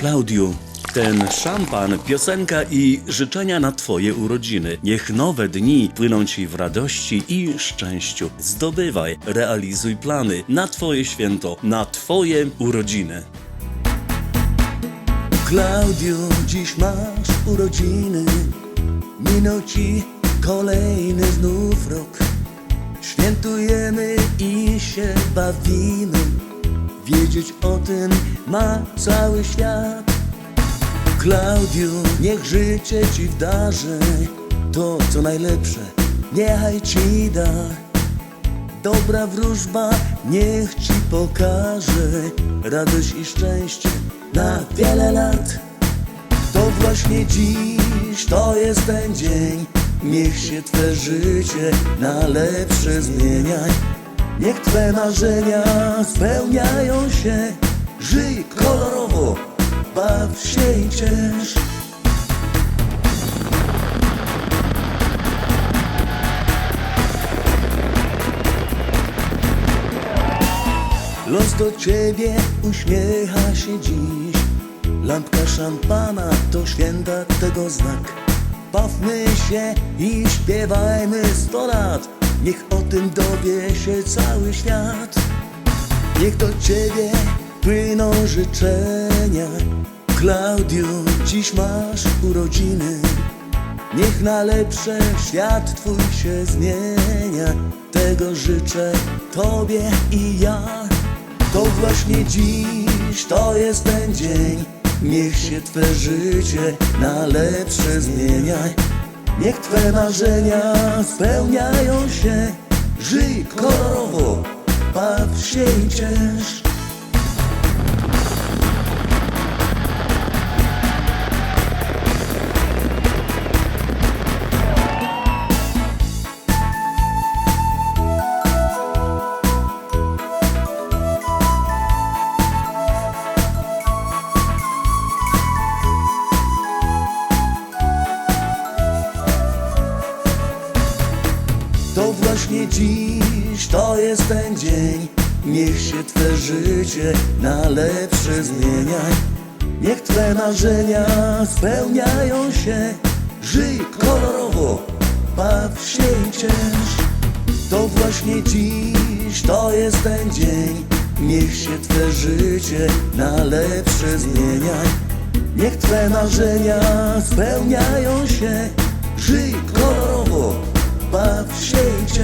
Klaudiu, ten szampan, piosenka i życzenia na Twoje urodziny. Niech nowe dni płyną Ci w radości i szczęściu. Zdobywaj, realizuj plany na Twoje święto, na Twoje urodziny. Klaudiu, dziś masz urodziny. Minął Ci kolejny znów rok. Świętujemy i się bawimy. Wiedzieć o tym ma cały świat. Klaudiu, niech życie ci wdarzy to, co najlepsze, niechaj ci da. Dobra wróżba niech ci pokaże radość i szczęście na wiele lat. To właśnie dziś, to jest ten dzień, niech się twe życie na lepsze zmienia. Niech twe marzenia spełniają się, żyj kolorowo, baw się i ciesz. Los do ciebie uśmiecha się dziś. Lampka szampana to święta tego znak. Bawmy się i śpiewajmy sto lat Niech o tym dowie się cały świat. Niech do ciebie płyną życzenia. Klaudiu, dziś masz urodziny. Niech na lepsze świat twój się zmienia. Tego życzę tobie i ja. To właśnie dziś, to jest ten dzień. Niech się twe życie na lepsze zmienia Niech twe marzenia spełniają się. Żyj kolorowo, baw się i ciesz To właśnie dziś, to jest ten dzień. Niech się Twe życie na lepsze zmienia Niech Twe marzenia spełniają się. Żyj kolorowo, baw się i ciesz. To właśnie dziś, to jest ten dzień. Niech się Twe życie na lepsze zmienia Niech Twe marzenia spełniają się. Żyj kolorowo, baw się i ciesz